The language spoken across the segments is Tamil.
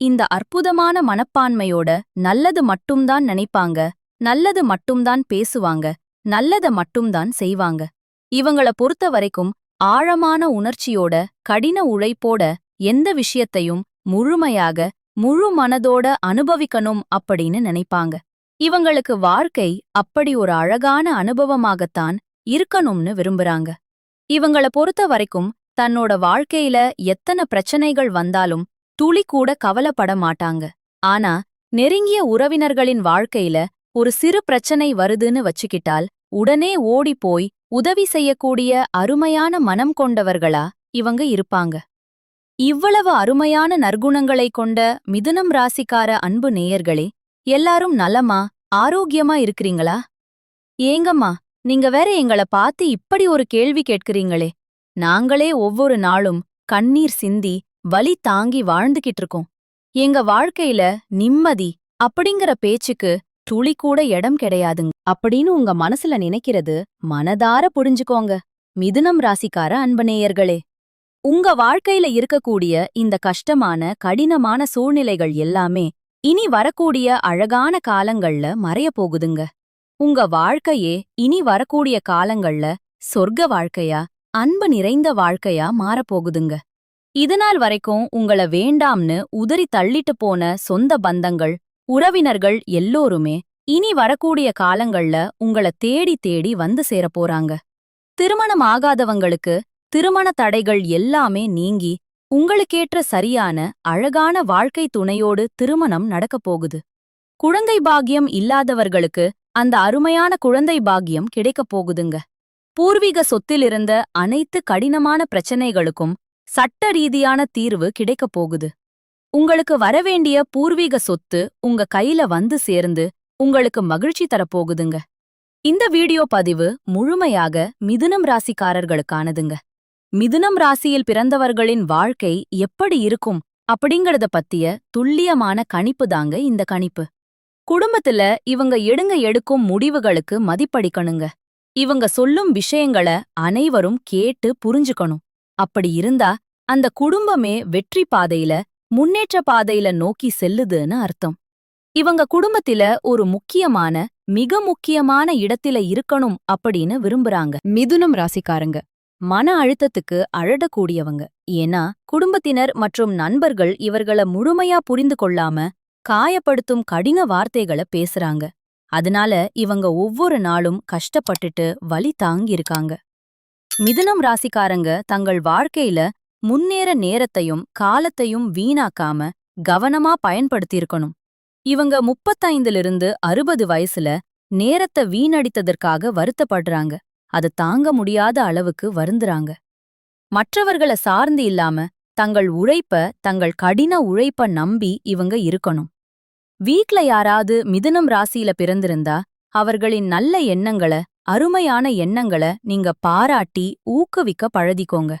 இந்த அற்புதமான மனப்பான்மையோட நல்லது மட்டும்தான் நினைப்பாங்க நல்லது மட்டும்தான் பேசுவாங்க நல்லத மட்டும்தான் செய்வாங்க. இவங்கள பொறுத்த வரைக்கும் ஆழமான உணர்ச்சியோட கடின உழைப்போட எந்த விஷயத்தையும் முழுமையாக முழு மனதோட அனுபவிக்கணும் அப்படின்னு நினைப்பாங்க. இவங்களுக்கு வாழ்க்கை அப்படி ஒரு அழகான அனுபவமாகத்தான் இருக்கணும்னு விரும்புறாங்க. இவங்கள பொறுத்த வரைக்கும் தன்னோட வாழ்க்கையில எத்தனை பிரச்சனைகள் வந்தாலும் துளி கூட கவலைப்பட மாட்டாங்க. ஆனா நெருங்கிய உறவினர்களின் வாழ்க்கையில ஒரு சிறு பிரச்சனை வருதுன்னு வச்சுக்கிட்டால் உடனே ஓடிப் போய் உதவி செய்யக்கூடிய அருமையான மனம் கொண்டவர்களா இவங்க இருப்பாங்க. இவ்வளவு அருமையான நற்குணங்களைக் கொண்ட மிதுனம் ராசிக்கார அன்பு நேயர்களே எல்லாரும் நலமா ஆரோக்கியமா இருக்கிறீங்களா? ஏங்கம்மா நீங்க வேற எங்கள பார்த்து இப்படி ஒரு கேள்வி கேட்கிறீங்களே. நாங்களே ஒவ்வொரு நாளும் கண்ணீர் சிந்தி வலி தாங்கி வாழ்ந்துகிட்டு இருக்கோம். எங்க வாழ்க்கையில நிம்மதி அப்படிங்கிற பேச்சுக்கு துளி கூட இடம் கிடையாதுங்க. அப்படின்னு உங்க மனசுல நினைக்கிறது மனதார புரிஞ்சுக்கோங்க. மிதுனம் ராசிக்கார அன்பநேயர்களே உங்க வாழ்க்கையில இருக்கக்கூடிய இந்த கஷ்டமான கடினமான சூழ்நிலைகள் எல்லாமே இனி வரக்கூடிய அழகான காலங்கள்ல மறைய போகுதுங்க. உங்க வாழ்க்கையே இனி வரக்கூடிய காலங்கள்ல சொர்க்க வாழ்க்கையா அன்பு நிறைந்த வாழ்க்கையா மாறப்போகுதுங்க. இதுநாள் வரைக்கும் உங்கள வேண்டாம்னு உதறி தள்ளிட்டு போன சொந்த பந்தங்கள் உறவினர்கள் எல்லோருமே இனி வரக்கூடிய காலங்கள்ல உங்கள தேடி தேடி வந்து சேரப் போறாங்க. திருமணம் ஆகாதவங்களுக்கு திருமண தடைகள் எல்லாமே நீங்கி உங்களுக்கேற்ற சரியான அழகான வாழ்க்கை துணையோடு திருமணம் நடக்கப் போகுது. குழந்தை பாக்கியம் இல்லாதவர்களுக்கு அந்த அருமையான குழந்தை பாக்கியம் கிடைக்கப் போகுதுங்க. பூர்வீக சொத்திலிருந்த அனைத்து கடினமான பிரச்சனைகளுக்கும் சட்ட ரீதியான தீர்வு கிடைக்கப் போகுது. உங்களுக்கு வரவேண்டிய பூர்வீக சொத்து உங்க கையில வந்து சேர்ந்து உங்களுக்கு மகிழ்ச்சி தரப்போகுதுங்க. இந்த வீடியோ பதிவு முழுமையாக மிதுனம் ராசிக்காரர்களுக்கானதுங்க. மிதுனம் ராசியில் பிறந்தவர்களின் வாழ்க்கை எப்படி இருக்கும் அப்படிங்கறத பத்திய துல்லியமான கணிப்பு தாங்க இந்த கணிப்பு. குடும்பத்துல இவங்க எடுங்க எடுக்கும் முடிவுகளுக்கு மதிப்பளிக்கணுங்க இவங்க சொல்லும் விஷயங்கள அனைவரும் கேட்டு புரிஞ்சுக்கணும். அப்படி இருந்தா அந்த குடும்பமே வெற்றி பாதையில முன்னேற்ற பாதையில நோக்கி செல்லுதுன்னு அர்த்தம். இவங்க குடும்பத்தில ஒரு முக்கியமான மிக முக்கியமான இடத்தில இருக்கணும் அப்படின்னு விரும்புறாங்க. மிதுனம் ராசிக்காரங்க. மன அழுத்தத்துக்கு அழடக்கூடியவங்க ஏன்னா குடும்பத்தினர் மற்றும் நண்பர்கள் இவர்கள முழுமையா புரிந்து கொள்ளாம காயப்படுத்தும் கடின வார்த்தைகள பேசுறாங்க. அதனால இவங்க ஒவ்வொரு நாளும் கஷ்டப்பட்டுட்டு வலி தாங்கியிருக்காங்க. மிதுனம் ராசிக்காரங்க தங்கள் வாழ்க்கையில முன்னேற நேரத்தையும் காலத்தையும் வீணாக்காம கவனமா பயன்படுத்தியிருக்கணும். இவங்க முப்பத்தைந்திலிருந்து அறுபது வயசுல நேரத்தை வீணடித்ததற்காக வருத்தப்படுறாங்க. அது தாங்க முடியாத அளவுக்கு வருந்துறாங்க. மற்றவர்கள சார்ந்து இல்லாம தங்கள் உழைப்ப தங்கள் கடின உழைப்ப நம்பி இவங்க இருக்கணும். வீட்ல யாராவது மிதுனம் ராசியில பிறந்திருந்தா அவர்களின் நல்ல எண்ணங்கள அருமையான எண்ணங்கள நீங்க பாராட்டி ஊக்குவிக்க பழதிக்கோங்க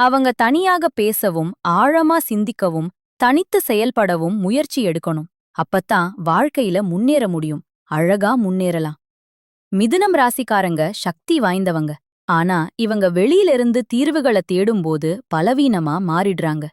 அவங்க தனியாக பேசவும் ஆழமா சிந்திக்கவும் தனித்து செயல்படவும் முயற்சி எடுக்கணும். அப்பத்தான் வாழ்க்கையில முன்னேற முடியும். அழகா முன்னேறலாம். மிதுனம் ராசிக்காரங்க சக்தி வாய்ந்தவங்க. ஆனா இவங்க வெளியிலிருந்து தீர்வுகளை தேடும்போது பலவீனமா மாறிடுறாங்க.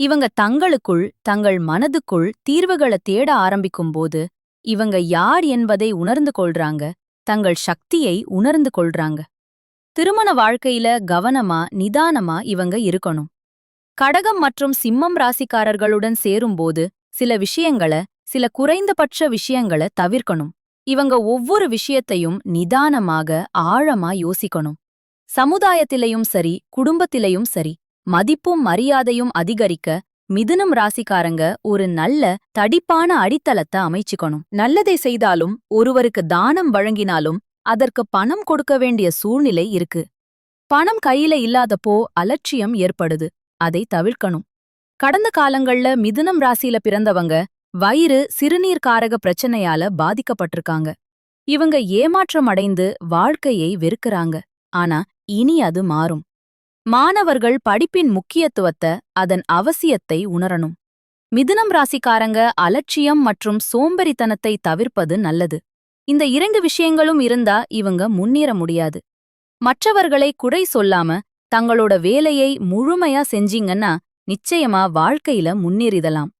இவங்க தங்களுக்குள் தங்கள் மனதுக்குள் தீர்வுகளை தேட ஆரம்பிக்கும்போது இவங்க யார் என்பதை உணர்ந்து கொள்றாங்க. தங்கள் சக்தியை உணர்ந்து கொள்றாங்க. திருமண வாழ்க்கையில கவனமா நிதானமா இவங்க இருக்கணும். கடகம் மற்றும் சிம்மம் ராசிக்காரர்களுடன் சேரும்போது சில விஷயங்கள சில குறைந்தபட்ச விஷயங்கள தவிர்க்கணும். இவங்க ஒவ்வொரு விஷயத்தையும் நிதானமாக ஆழமா யோசிக்கணும். சமுதாயத்திலையும் சரி குடும்பத்திலையும் சரி மதிப்பும் மரியாதையும் அதிகரிக்க மிதுனம் ராசிக்காரங்க ஒரு நல்ல தடிப்பான அடித்தளத்தை அமைச்சுக்கணும். நல்லதை செய்தாலும் ஒருவருக்கு தானம் வழங்கினாலும் அதற்கு பணம் கொடுக்க வேண்டிய சூழ்நிலை இருக்கு. பணம் கையில இல்லாதப்போ அலட்சியம் ஏற்படுது. அதை தவிர்க்கணும். கடந்த காலங்கள்ல மிதுனம் ராசியில பிறந்தவங்க வயிறு சிறுநீர்காரக பிரச்சனையால பாதிக்கப்பட்டிருக்காங்க. இவங்க ஏமாற்றம் அடைந்து வாழ்க்கையை வெறுக்கறாங்க. ஆனா இனி அது மாறும். மாணவர்கள் படிப்பின் முக்கியத்துவத்தை அதன் அவசியத்தை உணரணும். மிதுனம் ராசிக்காரங்க அலட்சியம் மற்றும் சோம்பேறித்தனத்தை தவிர்ப்பது நல்லது. இந்த இரண்டு விஷயங்களும் இருந்தா இவங்க முன்னேற முடியாது. மற்றவர்களை குறை சொல்லாம தங்களோட வேலையை முழுமையா செஞ்சீங்கன்னா நிச்சயமா வாழ்க்கையில முன்னேறிதலாம்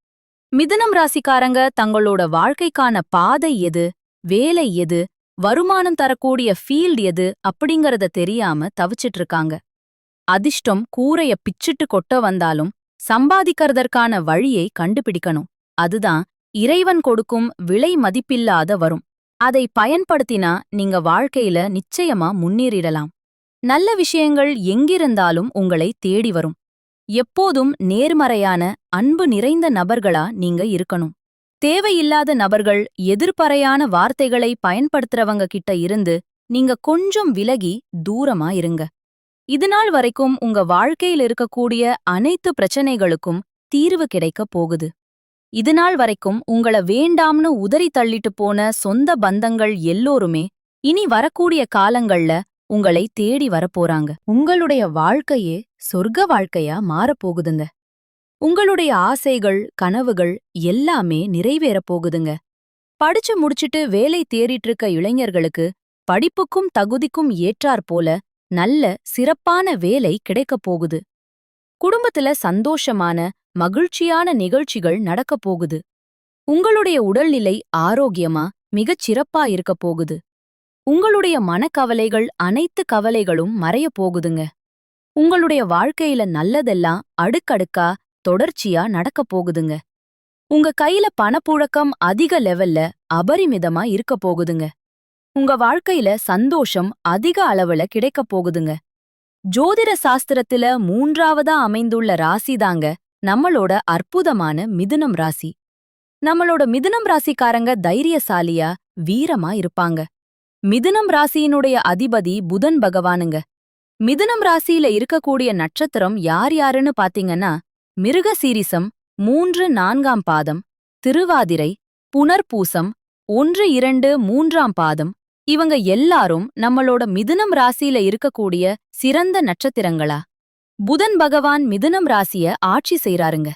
மிதுனம் ராசிக்காரங்க தங்களோட வாழ்க்கைக்கான பாதை எது வேலை எது வருமானம் தரக்கூடிய ஃபீல்ட் எது அப்படிங்கறத தெரியாம தவிச்சிட்டு இருக்காங்க. அதிர்ஷ்டம் கூரைய பிச்சிட்டு கொட்ட வந்தாலும் சம்பாதிக்கிறதற்கான வழியை கண்டுபிடிக்கணும். அதுதான் இறைவன் கொடுக்கும் விலை மதிப்பில்லாத வரும். அதை பயன்படுத்தினா நீங்க வாழ்க்கையில நிச்சயமா முன்னேறிடலாம். நல்ல விஷயங்கள் எங்கிருந்தாலும் உங்களை தேடி வரும். எப்போதும் நேர்மறையான அன்பு நிறைந்த நபர்களா நீங்க இருக்கணும். தேவையில்லாத நபர்கள் எதிர்பறையான வார்த்தைகளை பயன்படுத்துறவங்க கிட்ட இருந்து நீங்க கொஞ்சம் விலகி தூரமா இருங்க. இதுநாள் வரைக்கும் உங்க வாழ்க்கையில் இருக்கக்கூடிய அனைத்து பிரச்சனைகளுக்கும் தீர்வு கிடைக்கப் போகுது. இதுநாள் வரைக்கும் உங்கள வேண்டாம்னு உதறி தள்ளிட்டு போன சொந்த பந்தங்கள் எல்லோருமே இனி வரக்கூடிய காலங்கள்ல உங்களை தேடி வரப்போறாங்க உங்களுடைய வாழ்க்கையே சொர்க்க வாழ்க்கையா மாறப்போகுதுங்க உங்களுடைய ஆசைகள் கனவுகள் எல்லாமே நிறைவேறப் போகுதுங்க. படிச்சு முடிச்சிட்டு வேலை தேடிட்டு இருக்க இளைஞர்களுக்கு படிப்புக்கும் தகுதிக்கும் ஏற்றாற்போல நல்ல சிறப்பான வேலை கிடைக்கப் போகுது. குடும்பத்துல சந்தோஷமான மகிழ்ச்சியான நிகழ்ச்சிகள் நடக்கப் போகுது. உங்களுடைய உடல்நிலை ஆரோக்கியமா மிகச் சிறப்பா இருக்கப் போகுது. உங்களுடைய மனக்கவலைகள் அனைத்து கவலைகளும் மறையப் போகுதுங்க. உங்களுடைய வாழ்க்கையில நல்லதெல்லாம் அடுக்கடுக்கா தொடர்ச்சியா நடக்கப் போகுதுங்க. உங்க கையில பணப்புழக்கம் அதிக லெவல்ல அபரிமிதமா இருக்கப் போகுதுங்க. உங்க வாழ்க்கையில சந்தோஷம் அதிக அளவுல கிடைக்கப் போகுதுங்க. ஜோதிட சாஸ்திரத்துல மூன்றாவதா அமைந்துள்ள ராசிதாங்க நம்மளோட அற்புதமான மிதுனம் ராசி. நம்மளோட மிதுனம் ராசிக்காரங்க தைரியசாலியா வீரமா இருப்பாங்க. மிதுனம் ராசியினுடைய அதிபதி புதன் பகவானுங்க. மிதுனம் ராசியில இருக்கக்கூடிய நட்சத்திரம் யார் யாருன்னு பாத்தீங்கன்னா மிருகசீரிசம் மூன்று நான்காம் பாதம் திருவாதிரை புனர்பூசம் ஒன்று இரண்டு மூன்றாம் பாதம் இவங்க எல்லாரும் நம்மளோட மிதுனம் ராசியில இருக்கக்கூடிய சிறந்த நட்சத்திரங்களா? புதன் பகவான் மிதுனம் ராசிய ஆட்சி செய்றாருங்க.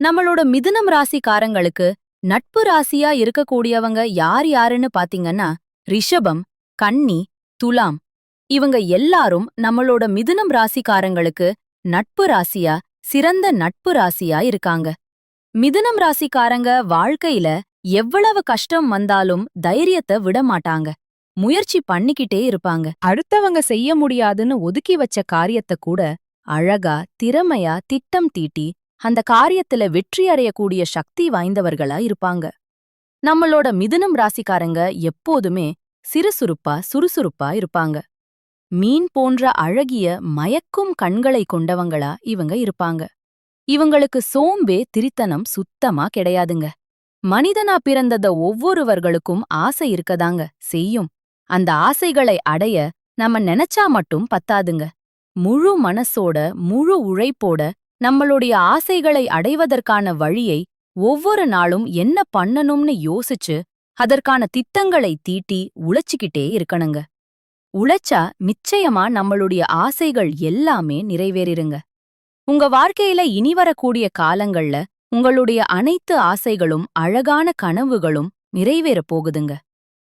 நம்மளோட மிதுனம் ராசிக்காரங்களுக்கு நட்பு ராசியா இருக்கக்கூடியவங்க யார் யாருன்னு பாத்தீங்கன்னா ரிஷபம் கன்னி துலாம். இவங்க எல்லாரும் நம்மளோட மிதுனம் ராசிக்காரங்களுக்கு நட்பு ராசியா சிறந்த நட்பு ராசியா இருக்காங்க. மிதுனம் ராசிக்காரங்க வாழ்க்கையில எவ்வளவு கஷ்டம் வந்தாலும் தைரியத்தை விட மாட்டாங்க முயற்சி பண்ணிக்கிட்டே இருப்பாங்க. அடுத்தவங்க செய்ய முடியாதுன்னு ஒதுக்கி வச்ச காரியத்தை கூட அழகா திறமையா திட்டம் தீட்டி அந்த காரியத்துல வெற்றி அடையக்கூடிய சக்தி வாய்ந்தவர்களா இருப்பாங்க. நம்மளோட மிதுனம் ராசிக்காரங்க எப்போதுமே சிறுசுறுப்பா சுறுசுறுப்பா இருப்பாங்க. மீன் போன்ற அழகிய மயக்கும் கண்களை கொண்டவங்களா இவங்க இருப்பாங்க. இவங்களுக்கு சோம்பே திரித்தனம் சுத்தமா கிடையாதுங்க. மனிதனா பிறந்தத ஒவ்வொருவர்களுக்கும் ஆசை இருக்கதாங்க செய்யும். அந்த ஆசைகளை அடைய நம்ம நினைச்சா மட்டும் பத்தாதுங்க. முழு மனசோட முழு உழைப்போட நம்மளுடைய ஆசைகளை அடைவதற்கான வழியை ஒவ்வொரு நாளும் என்ன பண்ணணும்னு யோசிச்சு அதற்கான திட்டங்களை தீட்டி உழைச்சிக்கிட்டே இருக்கணுங்க. உழைச்சா நிச்சயமா நம்மளுடைய ஆசைகள் எல்லாமே நிறைவேறிருங்க. உங்க வாழ்க்கையில இனி வரக்கூடிய காலங்கள்ல உங்களுடைய அனைத்து ஆசைகளும் அழகான கனவுகளும் நிறைவேறப் போகுதுங்க.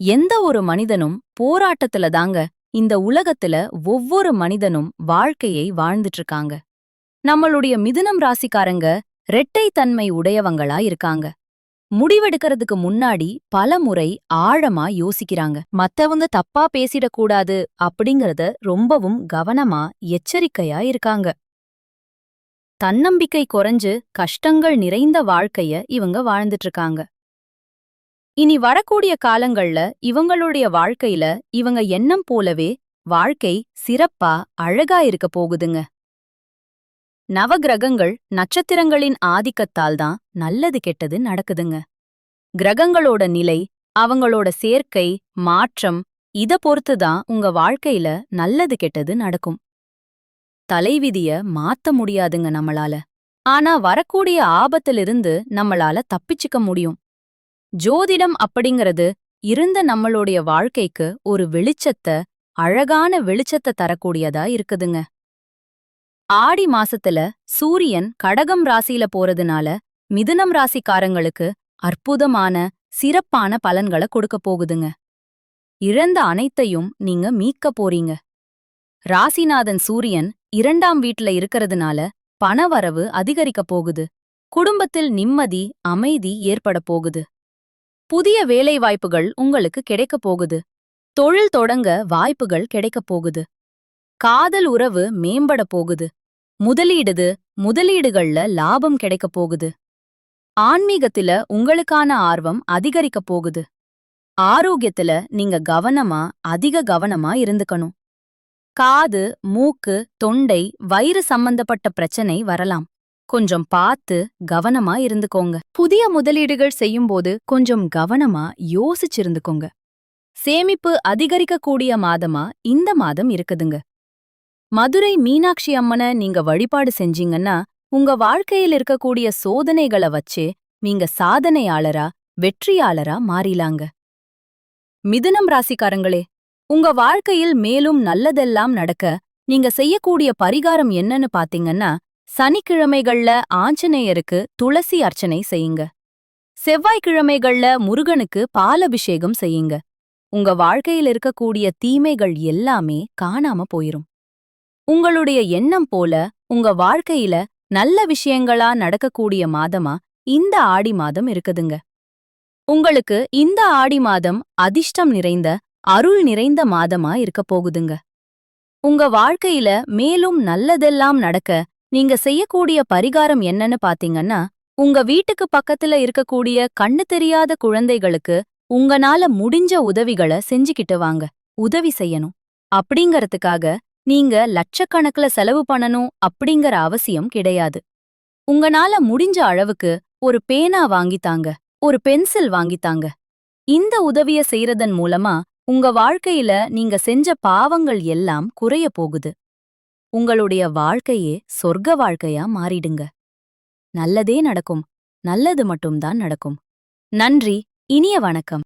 எந்த ஒரு மனிதனும் போராட்டத்துல தாங்க இந்த உலகத்துல ஒவ்வொரு மனிதனும் வாழ்க்கையை வாழ்ந்துட்டு இருக்காங்க நம்மளுடைய மிதுனம் ராசிக்காரங்க ரெட்டைத்தன்மை உடையவங்களா இருக்காங்க. முடிவெடுக்கிறதுக்கு முன்னாடி பல முறை ஆழமா யோசிக்கிறாங்க. மத்தவங்க தப்பா பேசிடக்கூடாது அப்படிங்கறத ரொம்பவும் கவனமா எச்சரிக்கையா இருக்காங்க. தன்னம்பிக்கை குறைஞ்சு கஷ்டங்கள் நிறைந்த வாழ்க்கைய இவங்க வாழ்ந்துட்டு இருக்காங்க இனி வரக்கூடிய காலங்கள்ல இவங்களுடைய வாழ்க்கையில இவங்க எண்ணம் போலவே வாழ்க்கை சிறப்பா அழகா இருக்க போகுதுங்க. நவகிரகங்கள் நட்சத்திரங்களின் ஆதிக்கத்தால் தான் நல்லது கெட்டது நடக்குதுங்க. கிரகங்களோட நிலை அவங்களோட சேர்க்கை மாற்றம் இத பொறுத்து தான் உங்க வாழ்க்கையில நல்லது கெட்டது நடக்கும். தலைவிதிய மாத்த முடியாதுங்க நம்மளால. ஆனா வரக்கூடிய ஆபத்திலிருந்து நம்மளால தப்பிச்சுக்க முடியும். ஜோதிடம் அப்படிங்கிறது இருந்த நம்மளுடைய வாழ்க்கைக்கு ஒரு வெளிச்சத்த அழகான வெளிச்சத்த தரக்கூடியதா இருக்குதுங்க. ஆடி மாசத்துல சூரியன் கடகம் ராசியில போறதுனால மிதுனம் ராசிக்காரங்களுக்கு அற்புதமான சிறப்பான பலன்களை கொடுக்க போகுதுங்க. இழந்த அனைத்தையும் நீங்க மீட்க போறீங்க. ராசிநாதன் சூரியன் இரண்டாம் வீட்ல இருக்கறதுனால பணவரவு அதிகரிக்க போகுது. குடும்பத்தில் நிம்மதி அமைதி ஏற்பட போகுது. புதிய வேலைவாய்ப்புகள் உங்களுக்கு கிடைக்கப் போகுது. தொழில் தொடங்க வாய்ப்புகள் கிடைக்கப் போகுது. காதல் உறவு மேம்பட போகுது. முதலீடுது முதலீடுகள்ல லாபம் கிடைக்கப் போகுது. ஆன்மீகத்தில உங்களுக்கான ஆர்வம் அதிகரிக்கப் போகுது. ஆரோக்கியத்துல நீங்க கவனமா அதிக கவனமா இருந்துக்கணும். காது மூக்கு தொண்டை வயிறு சம்பந்தப்பட்ட பிரச்சனை வரலாம். கொஞ்சம் பார்த்து கவனமா இருந்துக்கோங்க. புதிய முதலீடுகள் செய்யும்போது கொஞ்சம் கவனமா யோசிச்சிருந்துக்கோங்க. சேமிப்பு அதிகரிக்கக்கூடிய மாதமா? இந்த மாதம் இருக்குதுங்க. மதுரை மீனாட்சி அம்மனை நீங்க வழிபாடு செஞ்சீங்கன்னா உங்க வாழ்க்கையில் இருக்கக்கூடிய சோதனைகளை வச்சே நீங்க சாதனையாளரா வெற்றியாளரா மாறிலாங்க. மிதுனம் ராசிக்காரங்களே உங்க வாழ்க்கையில் மேலும் நல்லதெல்லாம் நடக்க நீங்க செய்யக்கூடிய பரிகாரம் என்னன்னு பாத்தீங்கன்னா சனிக்கிழமைகள்ல ஆஞ்சநேயருக்கு துளசி அர்ச்சனை செய்யுங்க. செவ்வாய்க்கிழமைகள்ல முருகனுக்கு பாலபிஷேகம் செய்யுங்க. உங்க வாழ்க்கையில் இருக்கக்கூடிய தீமைகள் எல்லாமே காணாம போயிரும். உங்களுடைய எண்ணம் போல உங்க வாழ்க்கையில நல்ல விஷயங்களா நடக்கக்கூடிய மாதமா இந்த ஆடி மாதம் இருக்குதுங்க. உங்களுக்கு இந்த ஆடி மாதம் அதிர்ஷ்டம் நிறைந்த அருள் நிறைந்த மாதமா இருக்கப் போகுதுங்க. உங்க வாழ்க்கையில மேலும் நல்லதெல்லாம் நடக்க நீங்க செய்யக்கூடிய பரிகாரம் என்னன்னு பாத்தீங்கன்னா உங்க வீட்டுக்கு பக்கத்துல இருக்கக்கூடிய கண்ணு தெரியாத குழந்தைகளுக்கு உங்கனால முடிஞ்ச உதவிகளை செஞ்சுக்கிட்டு வாங்க. உதவி செய்யணும். அப்படிங்கறதுக்காக நீங்க லட்சக்கணக்குல செலவு பண்ணணும் அப்படிங்கற அவசியம் கிடையாது. உங்கனால முடிஞ்ச அளவுக்கு ஒரு பேனா வாங்கித்தாங்க ஒரு பென்சில் வாங்கித்தாங்க இந்த உதவிய செய்யறதன் மூலமா உங்க வாழ்க்கையில நீங்க செஞ்ச பாவங்கள் எல்லாம் குறைய போகுது. உங்களுடைய வாழ்க்கையே சொர்க்க வாழ்க்கையா மாறிடுங்க. நல்லதே நடக்கும். நல்லது மட்டும்தான் நடக்கும். நன்றி. இனிய வணக்கம்.